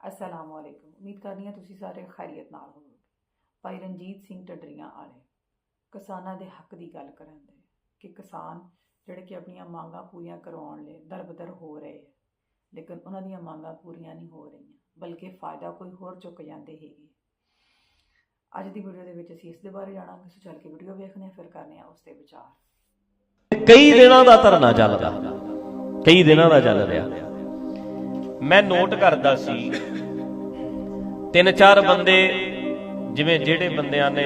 ਅਸਲਾਮ ਵਾਲੇਕੁਮ ਉਮੀਦ ਕਰਨੀ ਹਾਂ ਤੁਸੀਂ ਸਾਰੇ ਖੈਰੀਅਤ ਨਾਲ ਹੋਵੋਗੇ ਭਾਈ ਰਣਜੀਤ ਸਿੰਘ ਟੱਡਰੀਆਂ ਵਾਲੇ ਕਿਸਾਨਾਂ ਦੇ ਹੱਕ ਦੀ ਗੱਲ ਕਰਨ ਦੇ ਕਿ ਕਿਸਾਨ ਜਿਹੜੇ ਕਿ ਆਪਣੀਆਂ ਮੰਗਾਂ ਪੂਰੀਆਂ ਕਰਵਾਉਣ ਲਈ ਦਰਬਦਰ ਹੋ ਰਹੇ ਹੈ ਲੇਕਿਨ ਉਹਨਾਂ ਦੀਆਂ ਮੰਗਾਂ ਪੂਰੀਆਂ ਨਹੀਂ ਹੋ ਰਹੀਆਂ ਬਲਕਿ ਫਾਇਦਾ ਕੋਈ ਹੋਰ ਚੁੱਕ ਜਾਂਦੇ ਹੈਗੇ ਅੱਜ ਦੀ ਵੀਡੀਓ ਦੇ ਵਿੱਚ ਅਸੀਂ ਇਸ ਦੇ ਬਾਰੇ ਜਾਣਾਂਗੇ ਸੋ ਚੱਲ ਕੇ ਵੀਡੀਓ ਵੇਖਦੇ ਹਾਂ ਫਿਰ ਕਰਨੇ ਆ ਉਸ ਤੇ ਵਿਚਾਰ ਕਈ ਦਿਨਾਂ ਦਾ ਧਰਨਾ ਚੱਲਦਾ ਕਈ ਦਿਨਾਂ ਦਾ ਚੱਲ ਰਿਹਾ। ਮੈਂ ਨੋਟ ਕਰਦਾ ਸੀ, ਤਿੰਨ ਚਾਰ ਬੰਦੇ ਜਿਵੇਂ ਜਿਹੜੇ ਬੰਦਿਆਂ ਨੇ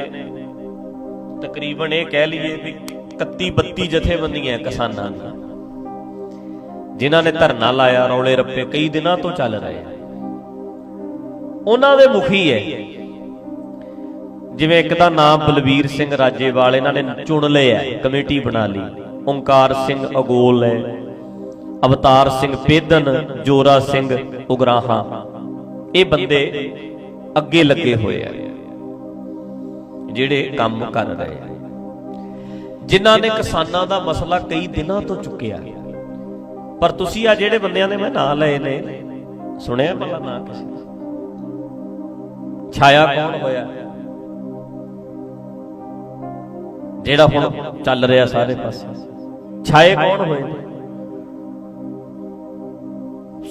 ਤਕਰੀਬਨ ਇਹ ਕਹਿ ਲਈਏ ਵੀ 31 32 ਜਥੇਬੰਦੀਆਂ ਕਿਸਾਨਾਂ ਦੀਆਂ ਜਿਨ੍ਹਾਂ ਨੇ ਧਰਨਾ ਲਾਇਆ, ਰੌਲੇ ਰੱਪੇ ਕਈ ਦਿਨਾਂ ਤੋਂ ਚੱਲ ਰਹੇ ਉਹਨਾਂ ਦੇ ਮੁਖੀ ਹੈ। ਜਿਵੇਂ ਇੱਕ ਦਾ ਨਾਮ ਬਲਵੀਰ ਸਿੰਘ ਰਾਜੇਵਾਲ, ਇਹਨਾਂ ਨੇ ਚੁਣ ਲਿਆ, ਕਮੇਟੀ ਬਣਾ ਲਈ। ਓੰਕਾਰ ਸਿੰਘ ਅਗੋਲ ਹੈ। ਅਵਤਾਰ ਸਿੰਘ ਪੇਦਨ ਜੋਰਾ ਸਿੰਘ ਉਗਰਾਹਾਂ। ਇਹ ਬੰਦੇ ਅੱਗੇ ਲੱਗੇ ਹੋਏ ਆ, ਜਿਹੜੇ ਕੰਮ ਕਰ ਰਹੇ ਆ। ਜਿਨ੍ਹਾਂ ਨੇ ਕਿਸਾਨਾਂ ਦਾ ਮਸਲਾ ਕਈ ਦਿਨਾਂ ਤੋਂ ਚੁੱਕਿਆ। ਪਰ ਤੁਸੀਂ ਆ ਜਿਹੜੇ ਬੰਦਿਆਂ ਦੇ ਮੈਂ ਨਾਂ ਲਏ ਨੇ, ਸੁਣਿਆ ਭਲਾ ਨਾਂ ਕਿਸੇ ਛਾਇਆ ਕੌਣ ਹੋਇਆ? ਜਿਹੜਾ ਹੁਣ ਚੱਲ ਰਿਹਾ ਸਾਰੇ ਪਾਸੇ। ਛਾਏ ਕੌਣ ਹੋਏ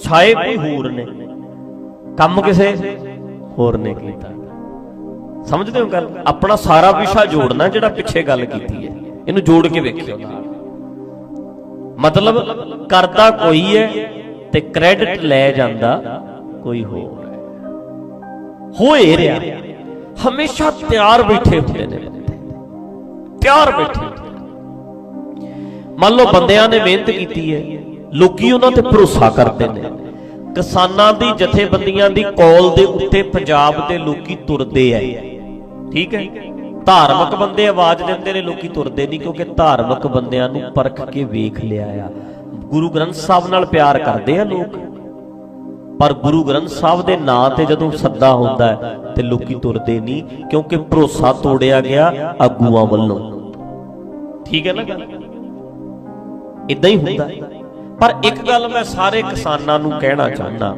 ਨੇ ਛਾਏ ਕੋਈ ਹੋਰ ਨੇ। ਕੰਮ ਕਿਸੇ ਹੋਰ ਨੇ ਕੀਤਾ। ਸਮਝਦੇ ਹੋ ਗੱਲ? ਆਪਣਾ ਸਾਰਾ ਵਿਸ਼ਾ ਜੋੜਨਾ ਜਿਹੜਾ ਪਿੱਛੇ ਗੱਲ ਕੀਤੀ ਹੈ। ਇਹਨੂੰ ਜੋੜ ਕੇ ਵੇਖਿਓ। ਮਤਲਬ ਕਰਦਾ ਕੋਈ ਹੈ ਤੇ ਕ੍ਰੈਡਿਟ ਲੈ ਜਾਂਦਾ ਕੋਈ ਹੋਰ ਹੋਏ ਰਿਹਾ। ਹਮੇਸ਼ਾ ਤਿਆਰ ਬੈਠੇ ਹੁੰਦੇ ਨੇ ਤਿਆਰ ਬੈਠੇ ਮੰਨ ਲਓ ਬੰਦਿਆਂ ਨੇ ਮਿਹਨਤ ਕੀਤੀ ਹੈ। ਲੋਕੀ ਉਹਨਾਂ ਤੇ ਭਰੋਸਾ ਕਰਦੇ ਨੇ। ਕਿਸਾਨਾਂ ਦੀ, ਜਥੇਬੰਦੀਆਂ ਦੀ ਕੌਲ ਦੇ ਉੱਤੇ ਪੰਜਾਬ ਦੇ ਲੋਕੀ ਤੁਰਦੇ ਐ। ਠੀਕ ਹੈ ਧਾਰਮਿਕ ਬੰਦੇ ਆਵਾਜ਼ ਦਿੰਦੇ ਨੇ, ਲੋਕੀ ਤੁਰਦੇ ਨਹੀਂ ਕਿਉਂਕਿ ਧਾਰਮਿਕ ਬੰਦਿਆਂ ਨੂੰ ਪਰਖ ਕੇ ਵੇਖ ਲਿਆ ਆ। ਗੁਰੂ ਗ੍ਰੰਥ ਸਾਹਿਬ ਨਾਲ ਪਿਆਰ ਕਰਦੇ ਆ ਲੋਕ। ਪਰ ਗੁਰੂ ਗ੍ਰੰਥ ਸਾਹਿਬ ਦੇ ਨਾਂ ਤੇ ਜਦੋਂ ਸੱਦਾ ਹੁੰਦਾ ਹੈ ਤੇ ਲੋਕੀ ਤੁਰਦੇ ਨਹੀਂ ਕਿਉਂਕਿ ਭਰੋਸਾ ਤੋੜਿਆ ਗਿਆ ਆਗੂਆਂ ਵੱਲੋਂ। ਠੀਕ ਹੈ ਨਾ ਗੱਲ? ਇਦਾਂ ਹੀ ਹੁੰਦਾ ਹੈ। ਪਰ ਇੱਕ ਗੱਲ ਮੈਂ ਸਾਰੇ ਕਿਸਾਨਾਂ ਨੂੰ ਕਹਿਣਾ ਚਾਹੁੰਦਾ।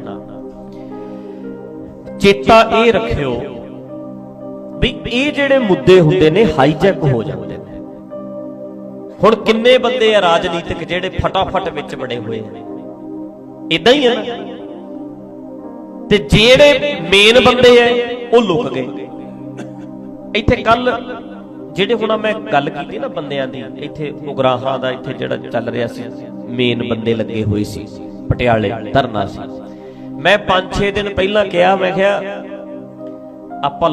ਚੇਤਾ ਇਹ ਰੱਖਿਓ ਵੀ ਇਹ ਜਿਹੜੇ ਮੁੱਦੇ ਹੁੰਦੇ ਨੇ ਹਾਈਜੈਕ ਹੋ ਜਾਂਦੇ ਨੇ। ਹੁਣ ਕਿੰਨੇ ਬੰਦੇ ਆ ਰਾਜਨੀਤਿਕ ਜਿਹੜੇ ਫਟਾਫਟ ਵਿੱਚ ਵੜੇ ਹੋਏ ਆ ਇਦਾਂ ਹੀ ਹੈ ਤੇ ਜਿਹੜੇ ਮੇਨ ਬੰਦੇ ਐ ਉਹ ਲੁਕ ਗਏ। ਇੱਥੇ ਕੱਲ ਜਿਹੜੇ ਹੁਣ ਮੈਂ ਗੱਲ ਕੀਤੀ ਨਾ ਬੰਦਿਆਂ ਦੀ, ਇੱਥੇ ਉਗਰਾਹਾਂ ਦਾ ਇੱਥੇ ਜਿਹੜਾ ਚੱਲ ਰਿਹਾ ਸੀ ਮੇਨ ਬੰਦੇ ਲੱਗੇ ਹੋਏ ਸੀ, ਪਟਿਆਲੇ, ਧਰਨਾ ਸੀ। ਮੈਂ 5-6 ਦਿਨ ਪਹਿਲਾਂ ਕਿਹਾ, ਮੈਂ ਕਿਹਾ, ਆਪਾਂ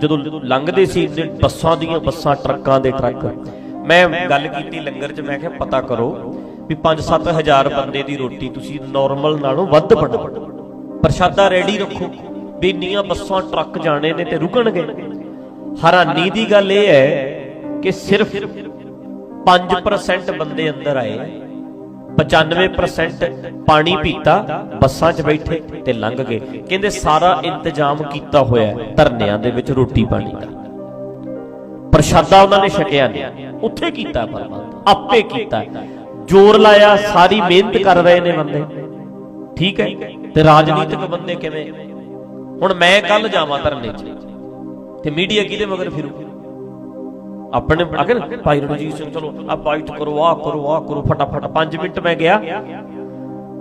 ਜਦੋਂ ਲੰਘਦੇ ਸੀ ਬੱਸਾਂ ਦੀਆਂ ਬੱਸਾਂ, ਟਰੱਕਾਂ ਦੇ ਟਰੱਕ, ਮੈਂ ਗੱਲ ਕੀਤੀ ਲੰਗਰ 'ਚ, ਮੈਂ ਕਿਹਾ, ਪਤਾ ਕਰੋ ਵੀ 5-7 ਹਜ਼ਾਰ ਬੰਦੇ ਦੀ ਰੋਟੀ ਤੁਸੀਂ ਨਾਰਮਲ ਨਾਲੋਂ ਵੱਧ ਬਣਾਓ। ਪ੍ਰਸ਼ਾਦਾ ਰੈਡੀ ਰੱਖੋ। ਵੀ ਇੰਨੀਆਂ ਬੱਸਾਂ, ਟਰੱਕ ਜਾਣੇ ਨੇ ਤੇ ਰੁਕਣਗੇ। ਹੈਰਾਨੀ ਦੀ ਗੱਲ ਇਹ ਹੈ ਕਿ ਸਿਰਫ 5% ਬੰਦੇ ਅੰਦਰ ਆਏ। 95% ਪਾਣੀ ਪੀਤਾ, ਬੱਸਾਂ 'ਚ ਬੈਠੇ ਤੇ ਲੰਘ ਗਏ। ਕਹਿੰਦੇ ਸਾਰਾ ਇੰਤਜ਼ਾਮ ਕੀਤਾ ਹੋਇਆ ਧਰਨਿਆਂ ਦੇ ਵਿੱਚ ਰੋਟੀ ਪਾਣੀ ਦਾ। ਪ੍ਰਸ਼ਾਦਾ ਉਹਨਾਂ ਨੇ ਛਕਿਆ ਨਹੀਂ। ਉੱਥੇ ਕੀਤਾ ਪ੍ਰਬੰਧ ਆਪੇ ਕੀਤਾ। ਜੋਰ ਲਾਇਆ, ਸਾਰੀ ਮਿਹਨਤ ਕਰ ਰਹੇ ਨੇ ਬੰਦੇ। ਠੀਕ ਹੈ? ਤੇ ਰਾਜਨੀਤਿਕ ਬੰਦੇ ਕਿਵੇਂ? ਹੁਣ ਮੈਂ ਕੱਲ ਜਾਵਾਂ ਧਰਨੇ 'ਚ। ਤੇ ਮੀਡੀਆ ਕਿਹਦੇ ਮਗਰ ਫਿਰੂ? ਆਪਣੇ ਅਗਰ ਭਾਈ ਰਣਜੀਤ ਸਿੰਘ ਚਲੋ ਆ ਬਾਈਟ ਕਰੋ ਆ ਕਰੋ ਆ ਕਰੋ ਫਟਾਫਟ 5 ਮਿੰਟ ਮੈਂ ਗਿਆ।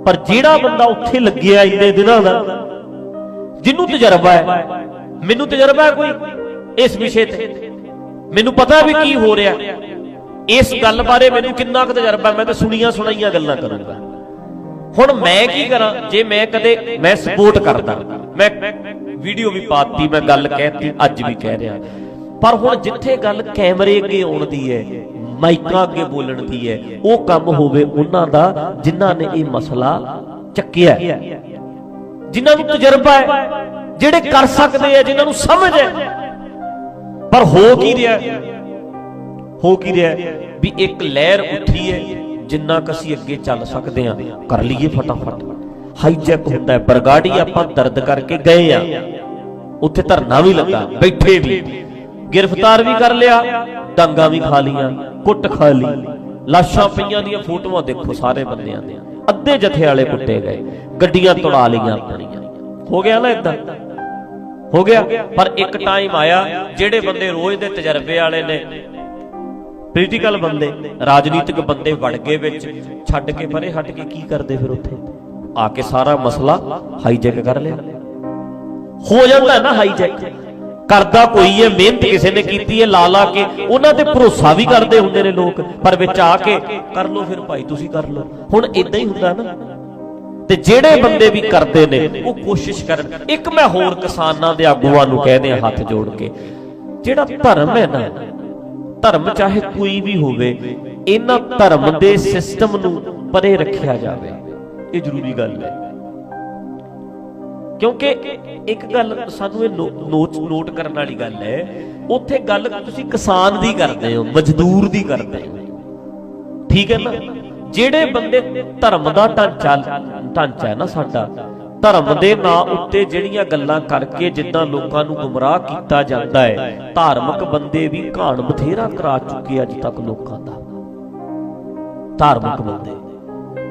ਪਰ ਜਿਹੜਾ ਬੰਦਾ ਉੱਥੇ ਲੱਗਿਆ ਇੰਨੇ ਦਿਨਾਂ ਦਾ ਜਿਹਨੂੰ ਤਜਰਬਾ ਹੈ? ਮੈਨੂੰ ਤਜਰਬਾ ਹੈ ਕੋਈ ਇਸ ਵਿਸ਼ੇ ਤੇ? ਮੈਨੂੰ ਪਤਾ ਵੀ ਕੀ ਹੋ ਰਿਹਾ। ਇਸ ਗੱਲ ਬਾਰੇ ਮੈਨੂੰ ਕਿੰਨਾ ਕੁ ਤਜਰਬਾ ਹੈ, ਮੈਂ ਤਾਂ ਸੁਣੀਆਂ ਸੁਣਾਈਆਂ ਗੱਲਾਂ ਕਰੂੰਗਾ। ਹੁਣ ਮੈਂ ਕੀ ਕਰਾਂ? ਜੇ ਮੈਂ ਕਦੇ ਮੈਂ ਸਪੋਰਟ ਕਰਦਾ। ਮੈਂ ਵੀਡੀਓ ਵੀ ਪਾਤੀ, ਮੈਂ ਗੱਲ ਕਹਿਤੀ, ਅੱਜ ਵੀ ਕਹਿ ਰਿਹਾ। ਪਰ ਹੁਣ ਜਿੱਥੇ ਗੱਲ ਕੈਮਰੇ ਅੱਗੇ ਆਉਣ ਦੀ ਹੈ, ਮਾਈਕਾਂ ਅੱਗੇ ਬੋਲਣ ਦੀ ਹੈ, ਉਹ ਕੰਮ ਹੋਵੇ ਉਹਨਾਂ ਦਾ ਜਿਨ੍ਹਾਂ ਨੇ ਇਹ ਮਸਲਾ ਚੱਕਿਆ ਹੈ। ਜਿਨ੍ਹਾਂ ਨੂੰ ਤਜਰਬਾ ਹੈ, ਜਿਹੜੇ ਕਰ ਸਕਦੇ ਆ, ਜਿਨ੍ਹਾਂ ਨੂੰ ਸਮਝ ਹੈ। ਪਰ ਹੋ ਕੀ ਰਿਹਾ ਹੋ? ਕੀ ਰਿਹਾ ਵੀ ਇੱਕ ਲਹਿਰ ਉੱਠੀ ਹੈ, ਜਿੰਨਾ ਕ ਅਸੀਂ ਅੱਗੇ ਚੱਲ ਸਕਦੇ ਹਾਂ, ਕਰ ਲਈਏ ਫਟਾਫਟ। ਹਾਈਜੈਕ ਹੁੰਦਾ ਹੈ, ਬਰਗਾੜੀ ਆਪਾਂ ਦਰਦ ਕਰਕੇ ਗਏ ਆ। ਉੱਥੇ ਧਰਨਾ ਵੀ ਲੱਗਾ, ਬੈਠੇ ਵੀ। ਗ੍ਰਿਫਤਾਰ ਵੀ ਕਰ ਲਿਆ, ਡਾਂਗਾ ਵੀ ਖਾ ਲੀਆਂ ਕੁੱਟ ਖਾ ਲਈ। ਲਾਸ਼ਾਂ ਪਈਆਂ ਦੀਆਂ ਫੋਟੋਆਂ ਦੇਖੋ ਸਾਰੇ ਬੰਦਿਆਂ ਦੀਆਂ। ਅੱਧੇ ਜਥੇ ਵਾਲੇ ਕੁੱਟੇ ਗਏ, ਗੱਡੀਆਂ ਤੁੜਾ ਲਈਆਂ ਆਪਣੀਆਂ। ਹੋ ਗਿਆ ਨਾ ਇਦਾਂ ਹੋ ਗਿਆ, ਪਰ ਇੱਕ ਟਾਈਮ ਆਇਆ, ਜਿਹੜੇ ਬੰਦੇ ਰੋਜ਼ ਦੇ ਤਜਰਬੇ ਵਾਲੇ ਨੇ ਪੋਲੀਟੀਕਲ ਬੰਦੇ, ਰਾਜਨੀਤਿਕ ਬੰਦੇ ਵੜ ਗਏ ਵਿੱਚ, ਛੱਡ ਕੇ ਪਰੇ ਹਟ ਕੇ ਕੀ ਕਰਦੇ ਫਿਰ ਉੱਥੇ? ਆ ਕੇ ਸਾਰਾ ਮਸਲਾ ਹਾਈਜੈਕ ਕਰ ਲਿਆ। ਹੋ ਜਾਂਦਾ ਨਾ ਹਾਈਜੈਕ ਕਰਦਾ ਕੋਈ ਹੈ ਮਿਹਨਤ ਕਿਸੇ ਨੇ ਕੀਤੀ ਹੈ, ਲਾ ਲਾ ਕੇ। ਉਹਨਾਂ ਤੇ ਭਰੋਸਾ ਵੀ ਕਰਦੇ ਹੁੰਦੇ ਨੇ ਲੋਕ, ਪਰ ਵਿੱਚ ਆ ਕੇ, ਕਰ ਲਓ ਫਿਰ ਭਾਈ, ਤੁਸੀਂ ਕਰ ਲਓ। ਹੁਣ ਇਦਾਂ ਹੀ ਹੁੰਦਾ ਨਾ। ਤੇ ਜਿਹੜੇ ਬੰਦੇ ਵੀ ਕਰਦੇ ਨੇ, ਉਹ ਕੋਸ਼ਿਸ਼ ਕਰਨ। ਇੱਕ ਮੈਂ ਹੋਰ ਕਿਸਾਨਾਂ ਦੇ ਆਗੂਆਂ ਨੂੰ ਕਹਦੇ ਆ ਹੱਥ ਜੋੜ ਕੇ। ਜਿਹੜਾ ਧਰਮ ਹੈ ਨਾ, ਧਰਮ ਚਾਹੇ ਕੋਈ ਵੀ ਹੋਵੇ, ਇਹਨਾਂ ਧਰਮ ਦੇ ਸਿਸਟਮ ਨੂੰ ਪਰੇ ਰੱਖਿਆ ਜਾਵੇ। ਇਹ ਜ਼ਰੂਰੀ ਗੱਲ ਹੈ। ਕਿਉਂਕਿ ਇੱਕ ਗੱਲ ਸਾਨੂੰ ਇਹ ਨੋਟ ਨੋਟ ਕਰਨ ਵਾਲੀ ਗੱਲ ਹੈ, ਉੱਥੇ ਗੱਲ ਤੁਸੀਂ ਕਿਸਾਨ ਦੀ ਕਰਦੇ ਹੋ, ਮਜ਼ਦੂਰ ਦੀ ਕਰਦੇ ਹੋ। ਠੀਕ ਹੈ ਨਾ? ਜਿਹੜੇ ਬੰਦੇ ਧਰਮ ਦਾ ਢਾਂਚਾ ਢਾਂਚਾ ਹੈ ਨਾ ਸਾਡਾ, ਧਰਮ ਦੇ ਨਾਂ ਉੱਤੇ ਜਿਹੜੀਆਂ ਗੱਲਾਂ ਕਰਕੇ ਜਿੱਦਾਂ ਲੋਕਾਂ ਨੂੰ ਗੁੰਮਰਾਹ ਕੀਤਾ ਜਾਂਦਾ ਹੈ, ਧਾਰਮਿਕ ਬੰਦੇ ਵੀ ਘਾਣ ਬਥੇਰਾ ਕਰਾ ਚੁੱਕੇ ਅੱਜ ਤੱਕ ਲੋਕਾਂ ਦਾ। ਧਾਰਮਿਕ ਬੰਦੇ।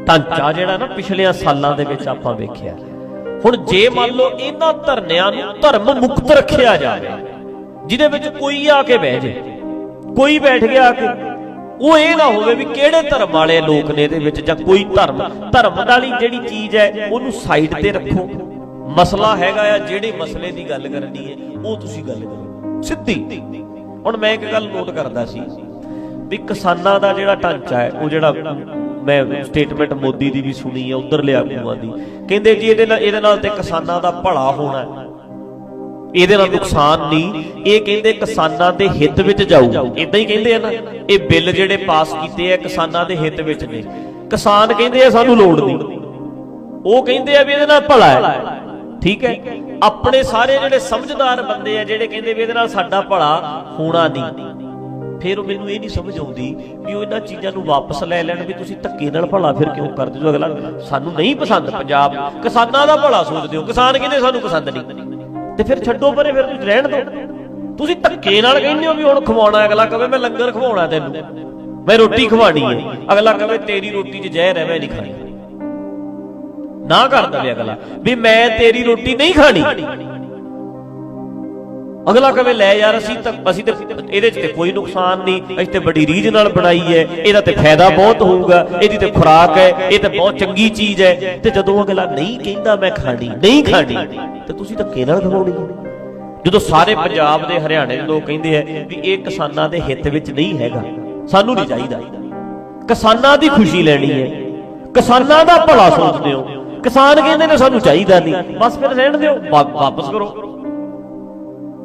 ਢਾਂਚਾ ਜਿਹੜਾ ਨਾ ਪਿਛਲੇ ਸਾਲਾਂ ਦੇ ਵਿੱਚ ਆਪਾਂ ਵੇਖਿਆ, ਹੁਣ ਜੇ ਮੰਨ ਲਓ ਇਹਨਾਂ ਧਰਨਿਆਂ ਨੂੰ ਧਰਮ ਮੁਕਤ ਰੱਖਿਆ ਜਾਵੇ, ਜਿਹਦੇ ਵਿੱਚ ਕੋਈ ਆ ਕੇ ਬਹਿ ਜੇ, ਕੋਈ ਬੈਠ ਗਿਆ ਆ ਕੇ, ਉਹ ਇਹ ਨਾ ਹੋਵੇ ਵੀ ਕਿਹੜੇ ਧਰਮ ਵਾਲੇ ਲੋਕ ਨੇ ਇਹਦੇ ਵਿੱਚ ਜਾਂ ਕੋਈ ਧਰਮ ਧਰਮ ਵਾਲੀ ਜਿਹੜੀ ਚੀਜ਼ ਹੈ, ਉਹਨੂੰ ਸਾਈਡ ਤੇ ਰੱਖੋ। ਮਸਲਾ ਹੈਗਾ ਆ, ਜਿਹੜੇ ਮਸਲੇ ਦੀ ਗੱਲ ਕਰਨੀ ਹੈ, ਉਹ ਤੁਸੀਂ ਗੱਲ ਕਰੋ। ਸਿੱਧੀ। ਹੁਣ ਮੈਂ ਇੱਕ ਗੱਲ ਨੋਟ ਕਰਦਾ ਸੀ, ਵੀ ਕਿਸਾਨਾਂ ਦਾ ਜਿਹੜਾ ਢਾਂਚਾ ਹੈ, ਉਹ ਜਿਹੜਾ ਮੈਂ ਸਟੇਟਮੈਂਟ ਮੋਦੀ ਦੀ ਵੀ ਸੁਣੀ ਹੈ ਉਧਰ ਲਿਆ ਆਗੂਆਂ ਦੀ। ਕਹਿੰਦੇ ਜੀ ਇਹਦੇ ਨਾਲ ਇਹਦੇ ਨਾਲ ਤੇ ਕਿਸਾਨਾਂ ਦਾ ਭਲਾ ਹੋਣਾ ਇਹਦੇ ਨਾਲ ਨੁਕਸਾਨ ਨਹੀਂ। ਇਹ ਕਹਿੰਦੇ ਕਿਸਾਨਾਂ ਦੇ ਹਿੱਤ ਵਿੱਚ ਜਾਊ। ਇਦਾਂ ਹੀ ਕਹਿੰਦੇ ਆ ਨਾ, ਇਹ ਬਿੱਲ ਜਿਹੜੇ ਪਾਸ ਕੀਤੇ ਆ ਕਿਸਾਨਾਂ ਦੇ ਹਿੱਤ ਵਿੱਚ ਨੇ। ਕਿਸਾਨ ਕਹਿੰਦੇ ਆ, ਸਾਨੂੰ ਲੋੜ ਨਹੀਂ। ਉਹ ਕਹਿੰਦੇ ਆ ਵੀ ਇਹਦੇ ਨਾਲ ਭਲਾ ਹੈ। ਠੀਕ ਹੈ? ਆਪਣੇ ਸਾਰੇ ਜਿਹੜੇ ਸਮਝਦਾਰ ਬੰਦੇ ਆ, ਜਿਹੜੇ ਕਹਿੰਦੇ ਵੀ ਇਹਦੇ ਨਾਲ ਸਾਡਾ ਭਲਾ ਹੋਣਾ ਨਹੀਂ। ਫਿਰ ਉਹ ਮੈਨੂੰ ਇਹ ਨਹੀਂ ਸਮਝ ਆਉਂਦੀ ਵੀ ਉਹ ਇਹਨਾਂ ਚੀਜ਼ਾਂ ਨੂੰ ਵਾਪਸ ਲੈ ਲੈਣ ਵੀ ਤੁਸੀਂ ਧੱਕੇ ਨਾਲ ਭਲਾ ਫਿਰ ਕਿਉਂ ਕਰਦੇ ਹੋ? ਅਗਲਾ, ਸਾਨੂੰ ਨਹੀਂ ਪਸੰਦ ਪੰਜਾਬ। ਕਿਸਾਨਾਂ ਦਾ ਭਲਾ ਸੋਚਦੇ ਹੋ। ਕਿਸਾਨ ਕਹਿੰਦੇ ਸਾਨੂੰ ਪਸੰਦ ਨਹੀਂ। ਤੇ ਫਿਰ ਛੱਡੋ ਪਰੇ, ਫਿਰ ਤੁਸੀਂ ਰਹਿਣ ਦਿਓ। ਤੁਸੀਂ ਧੱਕੇ ਨਾਲ ਕਹਿੰਦੇ ਹੋ ਵੀ ਹੁਣ ਖਵਾਉਣਾ, ਅਗਲਾ ਕਵੇ ਮੈਂ ਲੰਗਰ ਖਵਾਉਣਾ ਤੈਨੂੰ। ਮੈਂ ਰੋਟੀ ਖਵਾਣੀ ਹੈ। ਅਗਲਾ ਕਵੇ ਤੇਰੀ ਰੋਟੀ 'ਚ ਜ਼ਹਿਰ ਹੈ, ਮੈਂ ਨਹੀਂ ਖਾਣੀ। ਨਾ ਕਰ ਦਵੇ ਅਗਲਾ, ਵੀ ਮੈਂ ਤੇਰੀ ਰੋਟੀ ਨਹੀਂ ਖਾਣੀ। ਅਗਲਾ ਕਵੇ, ਲੈ ਯਾਰ, ਅਸੀਂ ਤਾਂ ਅਸੀਂ ਤੇ ਇਹਦੇ 'ਚ ਤੇ ਕੋਈ ਨੁਕਸਾਨ ਨਹੀਂ, ਅਸੀਂ ਤੇ ਬੜੀ ਰੀਝ ਨਾਲ ਬਣਾਈ ਹੈ, ਇਹਦਾ ਤੇ ਫਾਇਦਾ ਬਹੁਤ ਹੋਊਗਾ, ਇਹਦੀ ਤੇ ਖੁਰਾਕ ਹੈ, ਇਹ ਤੇ ਬਹੁਤ ਚੰਗੀ ਚੀਜ਼ ਹੈ। ਤੇ ਜਦੋਂ ਅਗਲਾ ਨਹੀਂ ਕਹਿੰਦਾ, ਮੈਂ ਖਾਣੀ, ਨਹੀਂ ਖਾਣੀ, ਤੇ ਤੁਸੀਂ ਧੱਕੇ ਨਾਲ ਖਵਾਉਣੀ ਜਦੋਂ ਸਾਰੇ ਪੰਜਾਬ ਦੇ ਹਰਿਆਣੇ ਦੇ ਲੋਕ ਕਹਿੰਦੇ ਆ ਵੀ ਇਹ ਕਿਸਾਨਾਂ ਦੇ ਹਿੱਤ ਵਿੱਚ ਨਹੀਂ ਹੈਗਾ, ਸਾਨੂੰ ਨਹੀਂ ਚਾਹੀਦਾ। ਕਿਸਾਨਾਂ ਦੀ ਖੁਸ਼ੀ ਲੈਣੀ ਹੈ। ਕਿਸਾਨਾਂ ਦਾ ਭਲਾ ਸੋਚਦੇ ਹੋ। ਕਿਸਾਨ ਕਹਿੰਦੇ ਨੇ, ਸਾਨੂੰ ਚਾਹੀਦਾ ਨਹੀਂ। ਬਸ ਫਿਰ ਰਹਿਣ ਦਿਓ, ਵਾ- ਵਾਪਸ ਕਰੋ।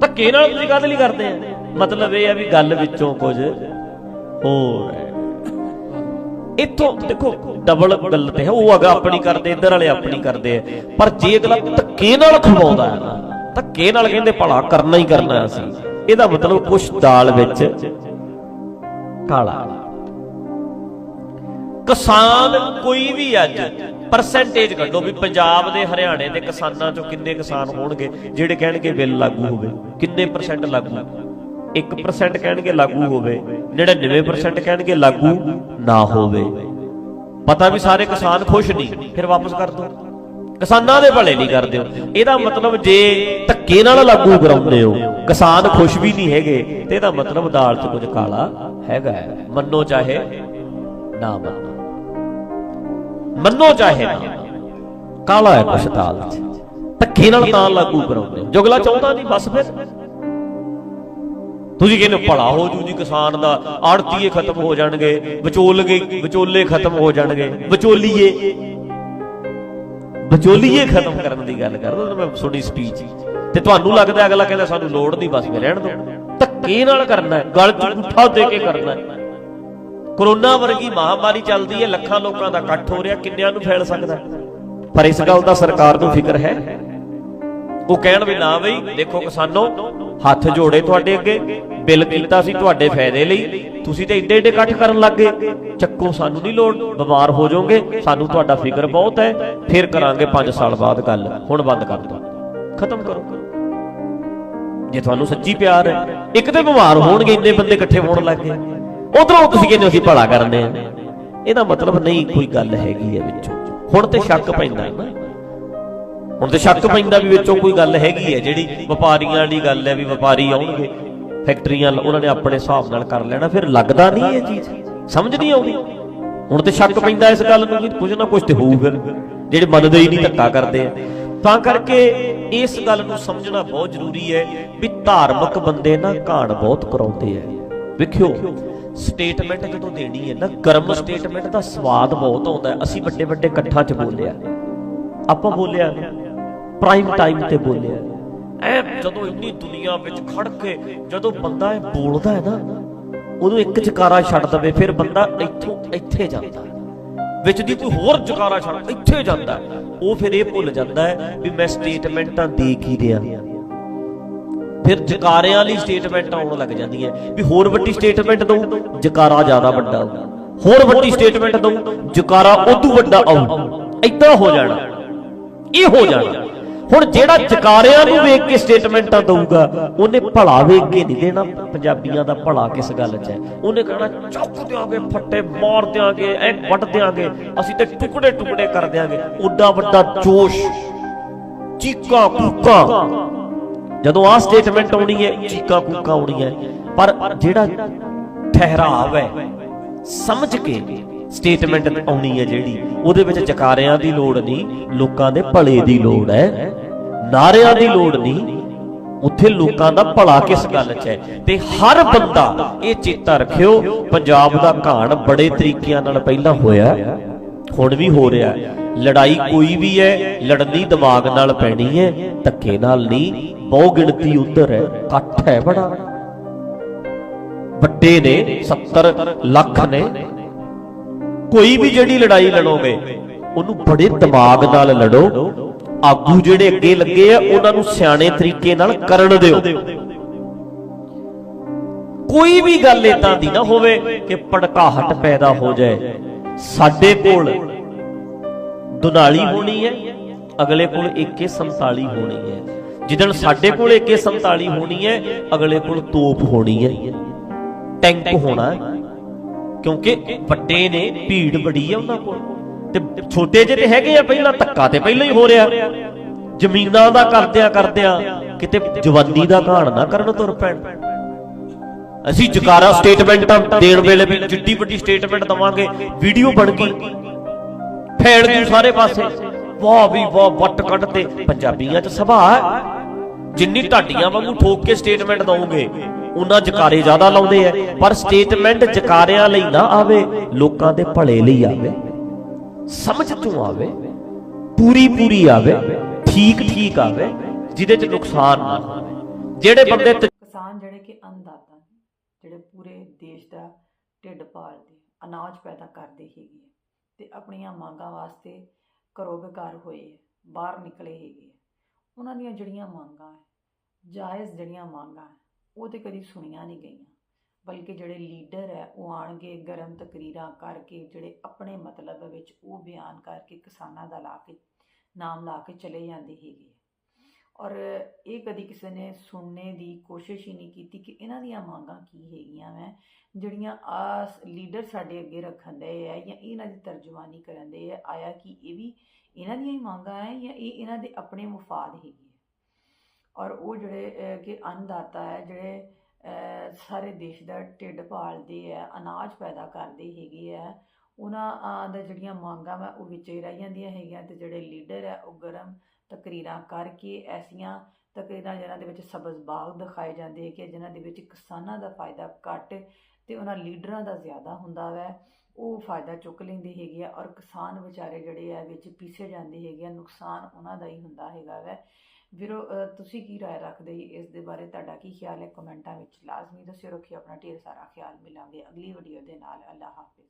ਧੱਕੇ ਨਾਲ ਤੁਸੀਂ ਗੱਲ ਨਹੀਂ ਕਰਦੇ ਆ? ਮਤਲਬ ਇਹ ਆ ਵੀ ਗੱਲ ਵਿੱਚੋਂ ਕੁਝ ਹੋਰ ਹੈ। ਇੱਥੋਂ ਦੇਖੋ ਡਬਲ ਗੱਲ ਤੇ ਹੈ ਉਹ ਅਗਾ ਆਪਣੀ ਕਰਦੇ, ਇੱਧਰ ਵਾਲੇ ਆਪਣੀ ਕਰਦੇ ਆ। ਪਰ ਜੇ ਅਗਲਾ ਧੱਕੇ ਨਾਲ ਖਵਾਉਂਦਾ ਹੈ ਨਾ, ਧੱਕੇ ਨਾਲ ਕਹਿੰਦੇ ਭਲਾ ਕਰਨਾ ਹੀ ਕਰਨਾ ਅਸੀਂ। ਇਹਦਾ ਮਤਲਬ ਕੁਛ ਦਾਲ ਵਿੱਚ ਕਾਲਾ। ਕਿਸਾਨ ਕੋਈ ਵੀ ਅੱਜ ਪਰਸੈਂਟੇਜ ਕੱਢੋ ਵੀ ਪੰਜਾਬ ਦੇ ਹਰਿਆਣੇ ਦੇ ਕਿਸਾਨਾਂ ਚੋਂ ਕਿੰਨੇ ਕਿਸਾਨ ਹੋਣਗੇ, ਜਿਹੜੇ ਕਹਿਣਗੇ ਬਿੱਲ ਲਾਗੂ ਹੋਵੇ, ਕਿੰਨੇ ਪਰਸੈਂਟ ਲਾਗੂ? 1% ਕਹਿਣਗੇ ਲਾਗੂ ਹੋਵੇ 99% ਕਹਿਣਗੇ ਲਾਗੂ ਨਾ ਹੋਵੇ। ਪਤਾ ਵੀ ਸਾਰੇ ਕਿਸਾਨ ਖੁਸ਼ ਨਹੀਂ, ਫਿਰ ਵਾਪਸ ਕਰ ਦੋ ਕਿਸਾਨਾਂ ਦੇ ਭਲੇ ਨਹੀਂ ਕਰਦੇ। ਹੋ ਇਹਦਾ ਮਤਲਬ ਜੇ ਧੱਕੇ ਨਾਲ ਲਾਗੂ ਕਰਾਉਂਦੇ ਹੋ, ਕਿਸਾਨ ਖੁਸ਼ ਵੀ ਨਹੀਂ ਹੈਗੇ, ਤੇ ਇਹਦਾ ਮਤਲਬ ਦਾਲ 'ਚ ਕੁਝ ਕਾਲਾ ਹੈਗਾ ਹੈ। ਮੰਨੋ ਚਾਹੇ ਨਾ ਮੰਨੋ। ਮੰਨੋ ਚਾਹੇ ਨਾ। ਕਾਲਾ ਹੈ ਕੁਛ ਦਾਲ 'ਚ ਧੱਕੇ ਨਾਲ ਤਾਂ ਲਾਗੂ ਕਰਾਉਂਦੇ ਜੁਗਲਾ ਚਾਹੁੰਦਾ ਨਹੀਂ ਬਸ ਫਿਰ। ਤੁਸੀਂ ਕਹਿੰਦੇ ਹੋ, ਭਲਾ ਹੋ ਜੂ ਜੀ ਕਿਸਾਨ ਦਾ। ਆੜਤੀਏ ਖਤਮ ਹੋ ਜਾਣਗੇ। ਵਿਚੋਲਗੇ ਵਿਚੋਲੇ ਖਤਮ ਹੋ ਜਾਣਗੇ। ਵਿਚੋਲੀਏ। ਵਿਚੋਲੀਏ ਖਤਮ ਕਰਨ ਦੀ ਗੱਲ ਕਰਦਾ ਮੈਂ ਸੁਣੀ ਸਪੀਚ ਤੇ ਤੁਹਾਨੂੰ ਲੱਗਦਾ ਅਗਲਾ ਕਹਿੰਦਾ ਸਾਨੂੰ ਲੋੜ ਨਹੀਂ ਬਸ ਫਿਰ ਰਹਿਣ ਦਿਓ। ਧੱਕੇ ਨਾਲ ਕਰਨਾ ਹੈ। ਗਲ 'ਚ ਅੰਗੂਠਾ ਦੇ ਕੇ ਕਰਨਾ ਕਰੋਨਾ ਵਰਗੀ ਮਹਾਮਾਰੀ ਚੱਲਦੀ ਹੈ, ਲੱਖਾਂ ਲੋਕਾਂ ਦਾ ਇਕੱਠ ਹੋ ਰਿਹਾ, ਕਿੰਨਿਆਂ ਨੂੰ ਫੈਲ ਸਕਦਾ? ਪਰ ਇਸ ਗੱਲ ਦਾ ਸਰਕਾਰ ਨੂੰ ਫਿਕਰ ਹੈ। ਉਹ ਕਹਿਣ ਵੀ ਨਾ ਬਈ, ਦੇਖੋ ਕਿਸਾਨੋ, ਹੱਥ ਜੋੜੇ ਤੁਹਾਡੇ ਅੱਗੇ, ਬਿੱਲ ਕੀਤਾ ਸੀ ਤੁਹਾਡੇ ਫਾਇਦੇ ਲਈ, ਤੁਸੀਂ ਤੇ ਏਡੇ ਏਡੇ ਇਕੱਠ ਕਰਨ ਲੱਗੇ ਚੱਕੋ, ਸਾਨੂੰ ਨਹੀਂ ਲੋੜ, ਬਿਮਾਰ ਹੋ ਜਾਓਗੇ, ਸਾਨੂੰ ਤੁਹਾਡਾ ਫਿਕਰ ਬਹੁਤ ਹੈ, ਫਿਰ ਕਰਾਂਗੇ 5 ਸਾਲ ਬਾਅਦ ਗੱਲ, ਹੁਣ ਬੰਦ ਕਰ ਦਿਓ। ਖਤਮ ਕਰੋ। ਜੇ ਤੁਹਾਨੂੰ ਸੱਚੀ ਪਿਆਰ ਹੈ, ਇੱਕ ਤੇ ਬਿਮਾਰ ਹੋਣਗੇ, ਇੰਨੇ ਬੰਦੇ ਇਕੱਠੇ ਹੋਣ ਲੱਗੇ ਉਧਰੋਂ ਤੁਸੀਂ ਕਹਿੰਦੇ ਅਸੀਂ ਭਲਾ ਕਰਨੇ ਆ। ਇਹਦਾ ਮਤਲਬ ਨਹੀਂ ਕੋਈ ਗੱਲ ਹੈਗੀ ਹੈ ਵਿੱਚੋਂ। ਹੁਣ ਤੇ ਸ਼ੱਕ ਪੈਂਦਾ ਹੈ ਨਾ। ਹੁਣ ਤੇ ਸ਼ੱਕ ਪੈਂਦਾ ਵੀ ਵਿੱਚੋਂ ਕੋਈ ਗੱਲ ਹੈਗੀ ਹੈ ਜਿਹੜੀ ਵਪਾਰੀਆਂ ਦੀ ਗੱਲ ਹੈ ਵੀ ਵਪਾਰੀ ਆਉਣਗੇ, ਫੈਕਟਰੀਆਂ ਉਹਨਾਂ ਨੇ ਆਪਣੇ ਹਿਸਾਬ ਨਾਲ ਕਰ ਲੈਣਾ, ਫਿਰ ਲੱਗਦਾ ਨਹੀਂ ਇਹ ਚੀਜ਼। ਸਮਝ ਨਹੀਂ ਆਉਂਦੀ। ਹੁਣ ਤੇ ਸ਼ੱਕ ਪੈਂਦਾ ਇਸ ਗੱਲ ਨੂੰ ਵੀ ਕੁਝ ਨਾ ਕੁਝ ਤੇ ਹੋਊ ਫਿਰ। ਜਿਹੜੇ ਮੰਨਦੇ ਹੀ ਨਹੀਂ ਧੱਕਾ ਕਰਦੇ ਆ। ਤਾਂ ਕਰਕੇ ਇਸ ਗੱਲ ਨੂੰ ਸਮਝਣਾ ਬਹੁਤ ਜ਼ਰੂਰੀ ਹੈ ਵੀ ਧਾਰਮਿਕ ਬੰਦੇ ਨਾ ਘਾਣ ਬਹੁਤ ਕਰਾਉਂਦੇ ਆ। ਵੇਖਿਓ ਸਟੇਟਮੈਂਟ ਜਦੋਂ ਦੇਣੀ ਹੈ ਨਾ ਗਰਮ ਸਟੇਟਮੈਂਟ ਦਾ ਸਵਾਦ ਬਹੁਤ ਆਉਂਦਾ ਹੈ। ਅਸੀਂ ਵੱਡੇ ਵੱਡੇ ਇਕੱਠਾਂ 'ਚ ਬੋਲਿਆ ਆਪਾਂ ਬੋਲਿਆ ਪ੍ਰਾਈਮ ਟਾਈਮ ਤੇ ਬੋਲਿਆ। ਐ ਜਦੋਂ ਇੰਨੀ ਦੁਨੀਆ ਵਿੱਚ ਖੜ ਕੇ ਜਦੋਂ ਬੰਦਾ ਇਹ ਬੋਲਦਾ ਹੈ ਨਾ ਉਦੋਂ ਇੱਕ ਜਕਾਰਾ ਛੱਡ ਦਵੇ, ਫਿਰ ਬੰਦਾ ਇੱਥੋਂ ਇੱਥੇ ਜਾਂਦਾ। ਵਿੱਚ ਦੀ ਕੋਈ ਹੋਰ ਜਕਾਰਾ ਛੱਡ, ਇੱਥੇ ਜਾਂਦਾ। ਉਹ ਫਿਰ ਇਹ ਭੁੱਲ ਜਾਂਦਾ ਹੈ ਵੀ ਮੈਂ ਸਟੇਟਮੈਂਟਾਂ ਦੇ ਕੀ ਰਿਹਾ। ਫਿਰ ਜਕਾਰਿਆਂ ਲਈ ਸਟੇਟਮੈਂਟ ਆਉਣ ਲੱਗ ਜਾਂਦੀਆਂ ਵੀ ਹੋਰ ਵੱਡੀ ਸਟੇਟਮੈਂਟ ਦਊ, ਜਕਾਰਾ ਜ਼ਿਆਦਾ ਵੱਡਾ ਹੋਰ ਵੱਡੀ ਸਟੇਟਮੈਂਟ ਦਊ, ਜਕਾਰਾ ਉਦੋਂ ਵੱਡਾ ਆਊ। ਏਦਾਂ ਹੋ ਜਾਣਾ। ਇਹ ਹੋ ਜਾਣਾ। ਹੁਣ ਜਿਹੜਾ ਜਕਾਰਿਆਂ ਨੂੰ ਵੇਖ ਕੇ ਸਟੇਟਮੈਂਟਾਂ ਦਊਗਾ, ਉਹਨੇ ਭਲਾ ਵੇਖ ਕੇ ਨਹੀਂ ਦੇਣਾ। ਪੰਜਾਬੀਆਂ ਦਾ ਭਲਾ ਕਿਸ ਗੱਲ 'ਚ ਹੈ? ਉਹਨੇ ਕਹਣਾ, ਚੁੱਕ ਦਿਆਂਗੇ, ਫੱਟੇ ਮਾਰ ਦਿਆਂਗੇ, ਐ ਵੱਟ ਦਿਆਂਗੇ। ਅਸੀਂ ਤੇ ਟੁਕੜੇ ਟੁਕੜੇ ਕਰ ਦਿਆਂਗੇ। ਉੱਡਾ ਵੱਡਾ ਜੋਸ਼ ਚੀਕਾਂ ਕੂਕਾਂ ਜਦੋਂ ਆ ਸਟੇਟਮੈਂਟ ਆਉਣੀ ਹੈ, ਚੀਕਾਂ ਕੂਕਾਂ ਆਉਣੀਆਂ, ਪਰ ਜਿਹੜਾ ਠਹਿਰਾਵ ਹੈ, ਸਮਝ ਕੇ ਸਟੇਟਮੈਂਟ ਆਉਣੀ ਹੈ ਜਿਹੜੀ, ਉਹਦੇ ਵਿੱਚ ਜਕਾਰਿਆਂ ਦੀ ਲੋੜ ਨਹੀਂ, ਲੋਕਾਂ ਦੇ ਭਲੇ ਦੀ ਲੋੜ ਹੈ, ਨਾਰਿਆਂ ਦੀ ਲੋੜ ਨਹੀਂ, ਉੱਥੇ ਲੋਕਾਂ ਦਾ ਭਲਾ ਕਿਸ ਗੱਲ 'ਚ ਹੈ ਤੇ ਹਰ ਬੰਦਾ ਇਹ ਚੇਤਾ ਰੱਖਿਓ, ਪੰਜਾਬ ਦਾ ਘਾਣ ਬੜੇ ਤਰੀਕਿਆਂ ਨਾਲ ਪਹਿਲਾਂ ਹੋਇਆ, ਹੁਣ ਵੀ ਹੋ ਰਿਹਾ ਹੈ। ਲੜਾਈ ਕੋਈ ਵੀ ਹੈ, ਲੜਨੀ ਦਿਮਾਗ ਨਾਲ ਪੈਣੀ ਹੈ, ਧੱਕੇ ਨਾਲ ਨਹੀਂ, ਬਹੁ ਗਿਣਤੀ ਉਧਰ ਹੈ ਇਕੱਠ ਹੈ ਬੜਾ। ਵੱਡੇ ਨੇ 70 ਲੱਖ ਨੇ। ਕੋਈ ਵੀ ਜਿਹੜੀ ਲੜਾਈ ਲੜੋਗੇ ਉਹਨੂੰ ਬੜੇ ਦਿਮਾਗ ਨਾਲ ਲੜੋ। ਆਗੂ ਜਿਹੜੇ ਅੱਗੇ ਲੱਗੇ ਆ, ਉਹਨਾਂ ਨੂੰ ਸਿਆਣੇ ਤਰੀਕੇ ਨਾਲ ਕਰਨ ਦਿਓ। ਕੋਈ ਵੀ ਗੱਲ ਇਦਾਂ ਦੀ ਨਾ ਹੋਵੇ ਕਿ ਭੜਕਾਹਟ ਪੈਦਾ ਹੋ ਜਾਏ। ਸਾਡੇ ਕੋਲ ਦੁਨਾਲੀ ਹੋਣੀ ਹੈ, ਅਗਲੇ ਕੋਲ AK47 ਹੋਣੀ ਹੈ। ਜਿੱਦਣ ਸਾਡੇ ਕੋਲ AK47 ਹੋਣੀ ਹੈ, ਅਗਲੇ ਕੋਲ ਤੋਪ ਹੋਣੀ ਹੈ। ਟੈਂਕ ਹੋਣਾ ਕਿਉਂਕਿ ਵੱਡੇ ਨੇ, ਭੀੜ ਬੜੀ ਹੈ ਉਹਨਾਂ ਕੋਲ। ਤੇ ਛੋਟੇ ਜਿਹੇ ਤੇ ਹੈਗੇ ਆ, ਪਹਿਲਾਂ ਧੱਕਾ ਤੇ ਪਹਿਲਾਂ ਹੀ ਹੋ ਰਿਹਾ। ਜ਼ਮੀਨਾਂ ਦਾ ਕਰਦਿਆਂ ਕਰਦਿਆਂ ਕਿਤੇ ਜਵਾਨੀ ਦਾ ਘਾਣ ਨਾ ਕਰਨ ਤੁਰ ਪੈਣ। ਅਸੀਂ ਜਕਾਰਾ ਸਟੇਟਮੈਂਟਾਂ ਦੇਣ ਵੇਲੇ ਵੀ ਜਿੱਡੀ ਵੱਡੀ ਸਟੇਟਮੈਂਟ ਦਵਾਂਗੇ ਵੀਡੀਓ ਬਣ ਗਈ। ਫੈਲ ਗਈ ਸਾਰੇ ਪਾਸੇ। ਵਾਹ ਵੀ ਵਾਹ ਵੱਟ ਕੱਢ ਤੇ। ਪੰਜਾਬੀਆਂ 'ਚ ਸੁਭਾਅ ਹੈ। ਜਿੰਨੀ ਢਾਡੀਆਂ ਵਾਂਗੂ ਠੋਕ ਕੇ ਸਟੇਟਮੈਂਟ ਦਵੋਗੇ ਉਹਨਾਂ ਜਕਾਰੇ ਜ਼ਿਆਦਾ ਲਾਉਂਦੇ ਆ। ਪਰ ਸਟੇਟਮੈਂਟ ਜਕਾਰਿਆਂ ਲਈ ਨਾ ਆਵੇ ਲੋਕਾਂ ਦੇ ਭਲੇ ਲਈ ਆਵੇ। ਸਮਝ ਤੋਂ ਆਵੇ ਪੂਰੀ ਪੂਰੀ ਆਵੇ ਠੀਕ ਠੀਕ ਆਵੇ ਜਿਹਦੇ 'ਚ ਨੁਕਸਾਨ ਨਾ ਹੋਵੇ। ਜਿਹੜੇ ਬੰਦੇ ਕਿਸਾਨ ਜਿਹੜੇ ਕਿ ਅੰਨਦਾਤਾ ਨੇ ਜਿਹੜੇ ਪੂਰੇ ਦੇਸ਼ ਦਾ ਢਿੱਡ ਪਾਲਦੇ ਅਨਾਜ ਪੈਦਾ ਕਰਦੇ ਹੈਗੇ ਤੇ ਆਪਣੀਆਂ ਮੰਗਾਂ ਵਾਸਤੇ ਘਰੋਂ ਬੇਕਾਰ ਹੋਏ ਆ, ਬਾਹਰ ਨਿਕਲੇ ਹੈਗੇ ਉਹਨਾਂ ਦੀਆਂ ਜਿਹੜੀਆਂ ਮੰਗਾਂ ਹੈ ਜਾਇਜ਼ ਜਿਹੜੀਆਂ ਮੰਗਾਂ ਹੈ ਉਹ ਤੇ ਕਦੀ ਸੁਣੀਆਂ ਨਹੀਂ ਗਈਆਂ। ਬਲਕਿ ਜਿਹੜੇ ਲੀਡਰ ਹੈ ਉਹ ਆਣਗੇ ਗਰਮ ਤਕਰੀਰਾਂ ਕਰਕੇ ਜਿਹੜੇ ਆਪਣੇ ਮਤਲਬ ਵਿੱਚ ਉਹ ਬਿਆਨ ਕਰਕੇ ਕਿਸਾਨਾਂ ਦਾ ਲਾ ਕੇ ਨਾਮ ਲਾ ਕੇ ਚਲੇ ਜਾਂਦੇ ਹੈਗੇ ਔਰ ਇਹ ਕਦੀ ਕਿਸੇ ਨੇ ਸੁਣਨੇ ਦੀ ਕੋਸ਼ਿਸ਼ ਹੀ ਨਹੀਂ ਕੀਤੀ ਕਿ ਇਹਨਾਂ ਦੀਆਂ ਮੰਗਾਂ ਕੀ ਹੈਗੀਆਂ ਵੈ, ਜਿਹੜੀਆਂ ਆ ਲੀਡਰ ਸਾਡੇ ਅੱਗੇ ਰੱਖਣ ਦੇ ਆ ਜਾਂ ਇਹਨਾਂ ਦੀ ਤਰਜਮਾਨੀ ਕਰਨ ਦੇ ਆ, ਆਇਆ ਕਿ ਇਹ ਵੀ ਇਹਨਾਂ ਦੀਆਂ ਹੀ ਮੰਗਾਂ ਹੈ ਜਾਂ ਇਹ ਇਹਨਾਂ ਦੇ ਆਪਣੇ ਮੁਫਾਦ ਹੈਗੇ ਹੈ ਔਰ ਉਹ ਜਿਹੜੇ ਕਿ ਅੰਨਦਾਤਾ ਹੈ ਜਿਹੜੇ ਸਾਰੇ ਦੇਸ਼ ਦਾ ਢਿੱਡ ਪਾਲਦੇ ਆ ਅਨਾਜ ਪੈਦਾ ਕਰਦੇ ਹੈਗੇ ਆ ਉਹਨਾਂ ਦਾ ਜਿਹੜੀਆਂ ਮੰਗਾਂ ਵਾ ਉਹ ਵਿੱਚ ਹੀ ਰਹਿ ਜਾਂਦੀਆਂ ਹੈਗੀਆਂ ਤੇ ਜਿਹੜੇ ਲੀਡਰ ਹੈ ਉਹ ਗਰਮ ਤਕਰੀਰਾਂ ਕਰਕੇ ਐਸੀਆਂ ਤਕਰੀਰਾਂ ਜਿਨ੍ਹਾਂ ਦੇ ਵਿੱਚ ਸਬਜ਼ ਬਾਗ ਦਿਖਾਏ ਜਾਂਦੇ ਕਿ ਜਿਨ੍ਹਾਂ ਦੇ ਵਿੱਚ ਕਿਸਾਨਾਂ ਦਾ ਫਾਇਦਾ ਘੱਟ ਤੇ ਉਹਨਾਂ ਲੀਡਰਾਂ ਦਾ ਜ਼ਿਆਦਾ ਹੁੰਦਾ ਵੈ, ਉਹ ਫਾਇਦਾ ਚੁੱਕ ਲੈਂਦੇ ਹੈਗੇ ਆ ਔਰ ਕਿਸਾਨ ਵਿਚਾਰੇ ਜਿਹੜੇ ਆ ਵਿੱਚ ਪੀਸੇ ਜਾਂਦੇ ਹੈਗੇ ਆ, ਨੁਕਸਾਨ ਉਹਨਾਂ ਦਾ ਹੀ ਹੁੰਦਾ ਹੈਗਾ ਵੈ। ਵੀਰੋ ਤੁਸੀਂ ਕੀ ਰਾਏ ਰੱਖਦੇ ਜੀ ਇਸ ਦੇ ਬਾਰੇ? ਤੁਹਾਡਾ ਕੀ ਖਿਆਲ ਹੈ? ਕਮੈਂਟਾਂ ਵਿੱਚ ਲਾਜ਼ਮੀ ਦੱਸਿਓ, ਰੱਖਿਓ ਆਪਣਾ ਢੇਰ ਸਾਰਾ ਖਿਆਲ ਮਿਲਾਂਗੇ ਅਗਲੀ ਵੀਡੀਓ ਦੇ ਨਾਲ। ਅੱਲਾ ਹਾਫਿਜ਼।